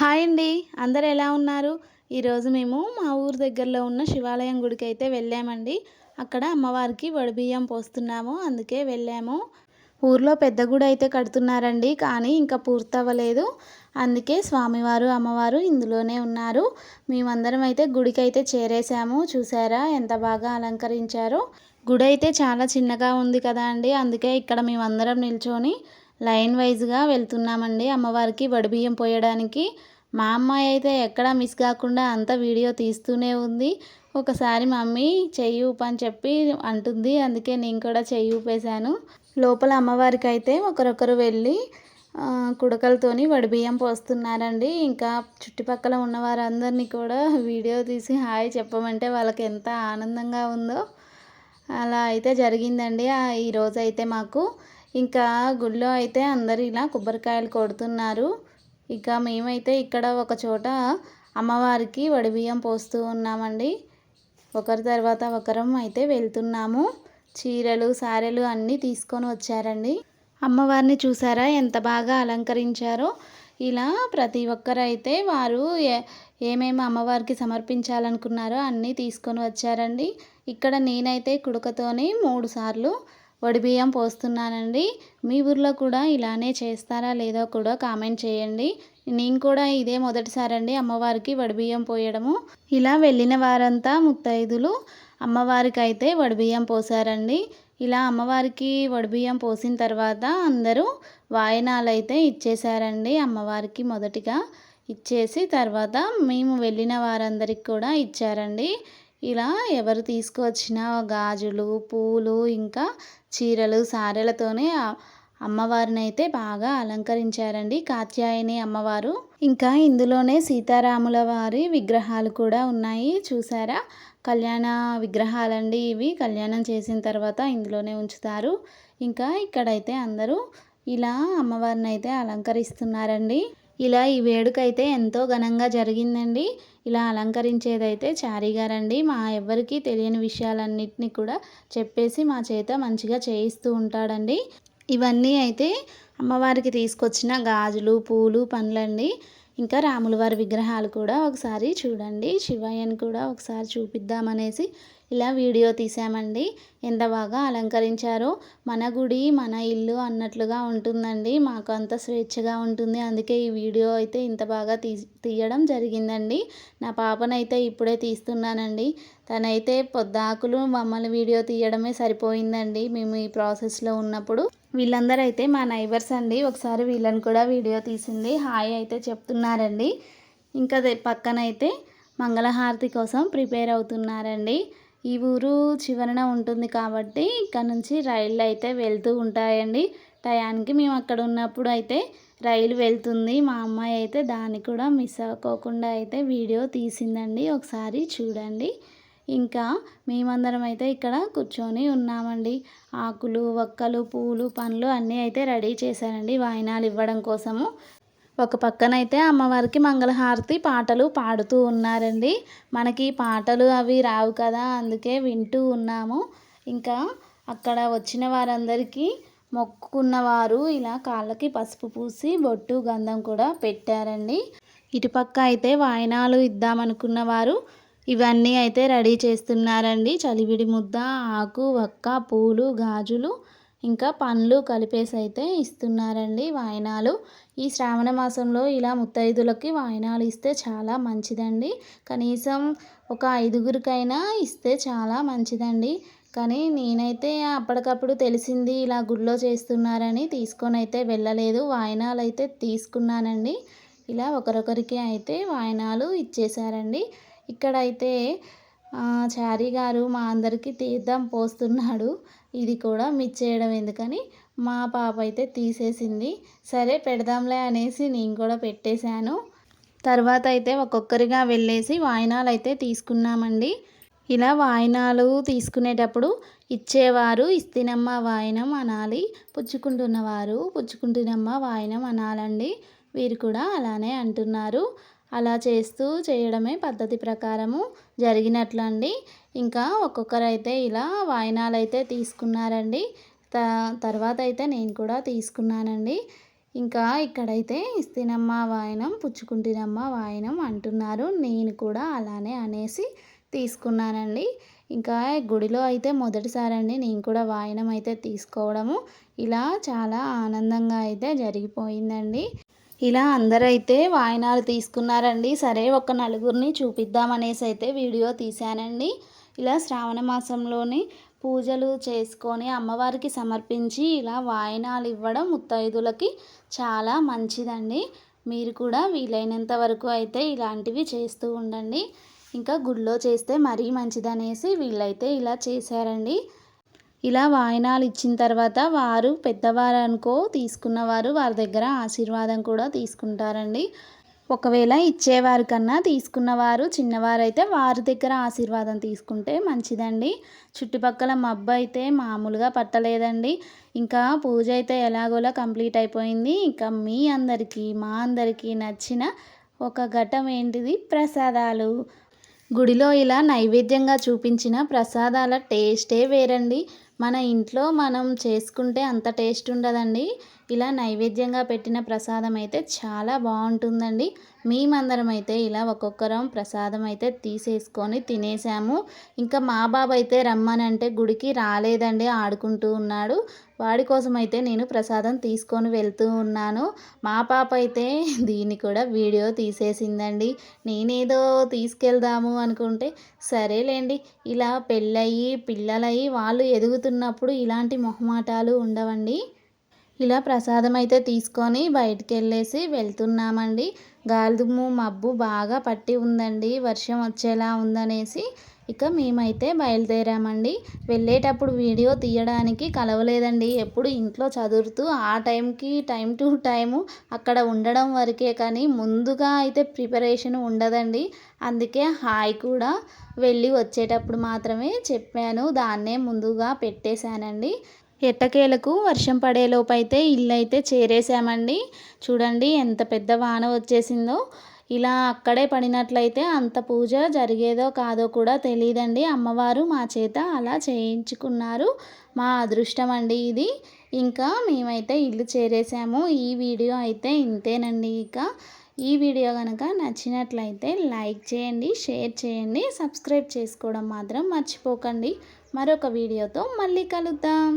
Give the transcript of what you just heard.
Hi అండి. అందరు ఎలా ఉన్నారు? ఈరోజు మేము మా ఊరు దగ్గరలో ఉన్న శివాలయం గుడికి అయితే వెళ్ళామండి. అక్కడ అమ్మవారికి వడిబియ్యం పోస్తున్నాము. అందుకే వెళ్ళాము. ఊర్లో పెద్ద గుడి అయితే కడుతున్నారండి కానీ ఇంకా పూర్తవ్వలేదు. అందుకే స్వామివారు అమ్మవారు ఇందులోనే ఉన్నారు. మేమందరం అయితే గుడికి అయితే చేరేసాము చూసారా ఎంత బాగా అలంకరించారో. గుడి అయితే చాలా చిన్నగా ఉంది కదా అండి. అందుకే ఇక్కడ మేమందరం నిల్చొని లైన్ వైజ్గా వెళ్తున్నామండి. అమ్మవారికి వడిబియ్యం పోయడానికి. మా అమ్మాయి అయితే ఎక్కడా మిస్ కాకుండా అంత వీడియో తీస్తూనే ఉంది. ఒకసారి మమ్మీ చెయ్యి ఊపని అని చెప్పి అంటుంది. అందుకే నేను కూడా చెయ్యి ఊపేశాను. లోపల అమ్మవారికి అయితే ఒకరొకరు వెళ్ళి కుడకలతోని వడిబియ్యం పోస్తున్నారండి. ఇంకా చుట్టుపక్కల ఉన్న వారందరినీ కూడా వీడియో తీసి హాయ్ చెప్పమంటే వాళ్ళకి ఎంత ఆనందంగా ఉందో అలా అయితే జరిగిందండి. ఈరోజు అయితే మాకు ఇంకా గుళ్ళో అయితే అందరు ఇలా కొబ్బరికాయలు కొడుతున్నారు. ఇక మేమైతే ఇక్కడ ఒక చోట అమ్మవారికి వడిబియ్యం పోస్తూ ఉన్నామండి. ఒకరి తర్వాత ఒకరం అయితే వెళ్తున్నాము. చీరలు సారెలు అన్నీ తీసుకొని వచ్చారండి. అమ్మవారిని చూసారా? ఎంత బాగా అలంకరించారో. ఇలా ప్రతి ఒక్కరైతే వారు ఏమేమి అమ్మవారికి సమర్పించాలనుకున్నారో అన్నీ తీసుకొని వచ్చారండి. ఇక్కడ నేనైతే కుడుకతోని మూడు సార్లు వడిబియ్యం పోస్తున్నానండి. మీ ఊర్లో కూడా ఇలానే చేస్తారా లేదో కూడా కామెంట్ చేయండి. నేను కూడా ఇదే మొదటిసారండి అమ్మవారికి వడిబియ్యం పోయడము. ఇలా వెళ్ళిన వారంతా ముత్తైదులు అమ్మవారికి అయితే వడిబియ్యం పోసారండి. ఇలా అమ్మవారికి వడిబియ్యం పోసిన తర్వాత అందరూ వాయనాలు అయితే ఇచ్చేశారండి అమ్మవారికి మొదటిగా. ఇచ్చేసి తర్వాత మేము వెళ్ళిన వారందరికి కూడా ఇచ్చారండి. ఇలా ఎవరు తీసుకువచ్చిన గాజులు పూలు ఇంకా చీరలు సారెలతోనే అమ్మవారిని అయితే బాగా అలంకరించారండి కాత్యాయని అమ్మవారు. ఇంకా ఇందులోనే సీతారాముల వారి విగ్రహాలు కూడా ఉన్నాయి. చూసారా? కళ్యాణ విగ్రహాలండి ఇవి. కళ్యాణం చేసిన తర్వాత ఇందులోనే ఉంచుతారు. ఇంకా ఇక్కడైతే అందరూ ఇలా అమ్మవారిని అయితే అలంకరిస్తున్నారండి. ఇలా ఈ వేడుక అయితే ఎంతో ఘనంగా జరిగిందండి. ఇలా అలంకరించేదైతే చారీ గారండి. మా ఎవ్వరికీ తెలియని విషయాలన్నింటినీ కూడా చెప్పేసి మా చేత మంచిగా చేయిస్తూ ఉంటాడండి. ఇవన్నీ అయితే అమ్మవారికి తీసుకొచ్చిన గాజులు పూలు పండ్లండి. ఇంకా రాములవారి విగ్రహాలు కూడా ఒకసారి చూడండి. శివయ్యని కూడా ఒకసారి చూపిద్దామనేసి ఇలా వీడియో తీసామండి. ఎంత బాగా అలంకరించారో. మన గుడి మన ఇల్లు అన్నట్లుగా ఉంటుందండి. మాకు అంత స్వేచ్ఛగా ఉంటుంది. అందుకే ఈ వీడియో అయితే ఇంత బాగా తీ తీయడం జరిగిందండి. నా పాపనైతే ఇప్పుడే తీస్తున్నానండి. తనైతే పొద్దాకులు మమ్మల్ని వీడియో తీయడమే సరిపోయిందండి. మేము ఈ ప్రాసెస్లో ఉన్నప్పుడు వీళ్ళందరూ అయితే మా నైబర్స్ అండి. ఒకసారి వీళ్ళని కూడా వీడియో తీసింది. హాయ్ అయితే చెప్తున్నారండి. ఇంకా పక్కనైతే మంగళహారతి కోసం ప్రిపేర్ అవుతున్నారండి. ఈ ఊరు చివరన ఉంటుంది కాబట్టి ఇక్కడ నుంచి రైళ్ళు అయితే వెళ్తూ ఉంటాయండి. టయానికి మేము అక్కడ ఉన్నప్పుడు అయితే రైలు వెళ్తుంది. మా అమ్మాయి అయితే దాన్ని కూడా మిస్ అవ్వకోకుండా అయితే వీడియో తీసిందండి. ఒకసారి చూడండి. ఇంకా మేమందరం అయితే ఇక్కడ కూర్చొని ఉన్నామండి. ఆకులు వక్కలు పూలు పండ్లు అన్నీ అయితే రెడీ చేశారండి వాయినాలు ఇవ్వడం కోసము. ఒక పక్కనైతే అమ్మవారికి మంగళహారతి పాటలు పాడుతూ ఉన్నారండి. మనకి పాటలు అవి రావు కదా అందుకే వింటూ ఉన్నాము. ఇంకా అక్కడ వచ్చిన వారందరికీ మొక్కుకున్నవారు ఇలా కాళ్ళకి పసుపు పూసి బొట్టు గంధం కూడా పెట్టారండి. ఇటుపక్క అయితే వాయినాలు ఇద్దామనుకున్న వారు ఇవన్నీ అయితే రెడీ చేస్తున్నారండి. చలివిడి ముద్ద ఆకు వక్క పూలు గాజులు ఇంకా పండ్లు కలిపేసి అయితే ఇస్తున్నారండి వాయినాలు. ఈ శ్రావణ మాసంలో ఇలా ముత్తైదులకి వాయినాలు ఇస్తే చాలా మంచిదండి. కనీసం ఒక ఐదుగురికైనా ఇస్తే చాలా మంచిదండి. కానీ నేనైతే అప్పటికప్పుడు తెలిసింది ఇలా గుడిలో చేస్తున్నారని తీసుకొని అయితే వెళ్ళలేదు. వాయినాలు అయితే తీసుకున్నానండి. ఇలా ఒకరొకరికి అయితే వాయినాలు ఇచ్చేశారండి. ఇక్కడైతే చారీ గారు మా అందరికీ తీర్థం పోస్తున్నాడు. ఇది కూడా మిస్ చేయడం ఎందుకని మా పాప అయితే తీసేసింది. సరే పెడదాంలే అనేసి నేను కూడా పెట్టేశాను. తర్వాత అయితే ఒక్కొక్కరిగా వెళ్ళేసి వాయినాలు అయితే తీసుకున్నామండి. ఇలా వాయినాలు తీసుకునేటప్పుడు ఇచ్చేవారు ఇస్తినమ్మ వాయినం అనాలి పుచ్చుకుంటున్నవారు పుచ్చుకుంటున్నమ్మ వాయినం అనాలండి. వీరు కూడా అలానే అంటున్నారు. అలా చేస్తూ చేయడమే పద్ధతి ప్రకారము జరిగినట్లండి. ఇంకా ఒక్కొక్కరైతే ఇలా వాయినాలు అయితే తీసుకున్నారండి. తర్వాత అయితే నేను కూడా తీసుకున్నానండి. ఇంకా ఇక్కడైతే ఇస్తేనమ్మ వాయనం పుచ్చుకుంటినమ్మ వాయనం అంటున్నారు. నేను కూడా అలానే అనేసి తీసుకున్నానండి. ఇంకా గుడిలో అయితే మొదటిసారి అండి నేను కూడా వాయనం అయితే తీసుకోవడము. ఇలా చాలా ఆనందంగా అయితే జరిగిపోయిందండి. ఇలా అందరైతే వాయనాలు తీసుకున్నారండి. సరే ఒక నలుగురిని చూపిద్దామనేసి అయితే వీడియో తీశానండి. ఇలా శ్రావణ మాసంలోని పూజలు చేసుకొని అమ్మవారికి సమర్పించి ఇలా వాయనాలు ఇవ్వడం ముత్తైదులకి చాలా మంచిదండి. మీరు కూడా వీలైనంత వరకు అయితే ఇలాంటివి చేస్తూ ఉండండి. ఇంకా గుడిలో చేస్తే మరీ మంచిదనేసి వీళ్ళైతే ఇలా చేశారండి. ఇలా వాయినాలు ఇచ్చిన తర్వాత వారు పెద్దవారు అనుకో తీసుకున్నవారు వారి దగ్గర ఆశీర్వాదం కూడా తీసుకుంటారండి. ఒకవేళ ఇచ్చేవారి కన్నా తీసుకున్నవారు చిన్నవారైతే వారి దగ్గర ఆశీర్వాదం తీసుకుంటే మంచిదండి. చుట్టుపక్కల మబ్బు అయితే మామూలుగా పట్టలేదండి. ఇంకా పూజ అయితే ఎలాగోలా కంప్లీట్ అయిపోయింది. ఇంకా మీ అందరికీ మా అందరికీ నచ్చిన ఒక ఘటం ఏంటిది? ప్రసాదాలు. గుడిలో ఇలా నైవేద్యంగా చూపించిన ప్రసాదాల టేస్టే వేరండి. మన ఇంట్లో మనం చేసుకుంటే అంత టేస్ట్ ఉండదండి. ఇలా నైవేద్యంగా పెట్టిన ప్రసాదం అయితే చాలా బాగుంటుందండి. మేమందరం అయితే ఇలా ఒక్కొక్కరం ప్రసాదం అయితే తీసేసుకొని తినేసాము. ఇంకా మా బాబు అయితే రమ్మనంటే గుడికి రాలేదండి ఆడుకుంటూ ఉన్నాడు. వాడి కోసం అయితే నేను ప్రసాదం తీసుకొని వెళ్తూ ఉన్నాను. మా పాప అయితే దీన్ని కూడా వీడియో తీసేసిందండి. నేనేదో తీసుకెళ్దాము అనుకుంటే సరేలేండి ఇలా పెళ్ళయి పిల్లలయ్యి వాళ్ళు ఎదుగుతున్నప్పుడు ఇలాంటి మొహమాటాలు ఉండవండి. ఇలా ప్రసాదం అయితే తీసుకొని బయటికి వెళ్ళేసి వెళ్తున్నామండి. గాలిదుమ్ము మబ్బు బాగా పట్టి ఉందండి. వర్షం వచ్చేలా ఉందనేసి ఇక మేమైతే బయలుదేరామండి. వెళ్ళేటప్పుడు వీడియో తీయడానికి కలవలేదండి. ఎప్పుడు ఇంట్లో చదువుతూ ఆ టైంకి టైం టు టైము అక్కడ ఉండడం వరకే కానీ ముందుగా అయితే ప్రిపరేషన్ ఉండదండి. అందుకే హాయ్ కూడా వెళ్ళి వచ్చేటప్పుడు మాత్రమే చెప్పాను. దాన్నే ముందుగా పెట్టేశానండి. ఎట్టకేలకు వర్షం పడేలోపు అయితే ఇల్లు అయితే చేరేసామండి చూడండి ఎంత పెద్ద వాన వచ్చేసిందో. ఇలా అక్కడే పడినట్లయితే అంత పూజ జరిగేదో కాదో కూడా తెలియదండి అమ్మవారు మా చేత అలా చేయించుకున్నారు. మా అదృష్టం అండి ఇది. ఇంకా మేమైతే ఇల్లు చేరేసాము ఈ వీడియో అయితే ఇంతేనండి ఇక. ఈ వీడియో కనుక నచ్చినట్లయితే లైక్ చేయండి షేర్ చేయండి సబ్స్క్రైబ్ చేసుకోవడం మాత్రం మర్చిపోకండి. మరొక వీడియోతో మళ్ళీ కలుద్దాం.